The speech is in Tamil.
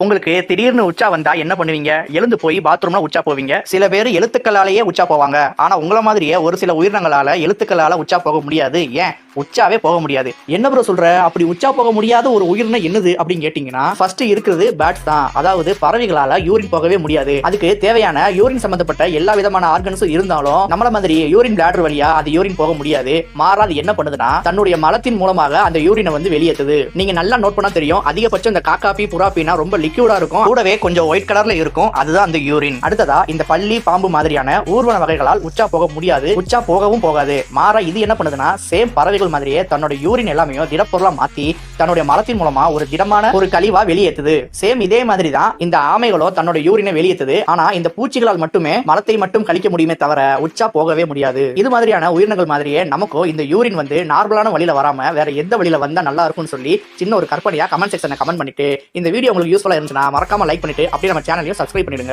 உங்களுக்கு திடீர்னு உச்சா வந்தா என்ன பண்ணுவீங்க? எழுந்து போய் பாத்ரூம்ல உச்சா போவீங்க. சில பேர் எழுத்துக்களாலேயே உச்சா போவாங்க. ஆனா உங்கள மாதிரியே ஒரு சில உயிரினங்களால எழுத்துக்களால உச்சா போக முடியாது. ஏன்? உச்சாவே போக முடியாது. என்ன ப்ரோ சொல்ற? அப்படி உச்சா போக முடியாத ஒரு உயிரினம் என்னது அப்படின்னு கேட்டீங்கன்னா ஃபர்ஸ்ட் இருக்கிறது பேட்ஸ் தான். அதாவது பறவைகளால யூரின் போகவே முடியாது. அதுக்கு தேவையான யூரின் சம்பந்தப்பட்ட எல்லா விதமான ஆர்கன்ஸும் இருந்தாலும் நம்மள மாதிரி யூரின் பிளாடர் வழியா அது யூரின் போக முடியாது. மாறா அது என்ன பண்ணுதுன்னா தன்னுடைய மலத்தின் மூலமாக அந்த யூரினை வந்து வெளியேற்றுது நீங்க நல்லா நோட் பண்ணா தெரியும் அதிகபட்சம் இந்த காக்காப்பி புறாப்பினா ரொம்ப லிக்யூடா இருக்கும். கூடவே கொஞ்சம் ஒயிட் கலர்ல இருக்கும். அதுதான் அந்த யூரின் அடுத்ததா இந்த பள்ளி பாம்பு மாதிரியான ஊர்வன வகைகளால் உச்சா போக முடியாது. உச்சா போகவும் போகாது. மாறா இது என்ன பண்ணுதுன்னா சேம் பறவைகள் மாதிரியே தன்னோட யூரின் எல்லாமே திடப்பொருளா மாத்தி தன்னுடைய மலத்தின் மூலமா ஒரு திடமான ஒரு கழிவா வெளியேற்றுது சேம் இதே மாதிரி தான் இந்த ஆமைகளோ தன்னோட யூரினை வெளியேற்றுது ஆனா இந்த பூச்சிகளால் மட்டுமே மலத்தை மட்டும் கழிக்க முடியுமே தவிர உச்சா போகவே முடியாது. இது மாதிரியான உயிரினங்கள் மாதிரியே நமக்கும் இந்த யூரின் வந்து நார்மலான வழியில வராம வேற எந்த வழியில வந்தா நல்லா இருக்கும்னு சொல்லி சின்ன ஒரு கற்பனையா கமெண்ட் செக்ஷனை கமெண்ட் பண்ணிட்டு இந்த வீடியோ உங்களுக்கு யூஸ்ஃபுல்லா இருந்துச்சுன்னா மறக்காம லைக் பண்ணிட்டு அப்படியே நம்ம சேனலையும் சப்ஸ்கிரைப் பண்ணிடுங்க.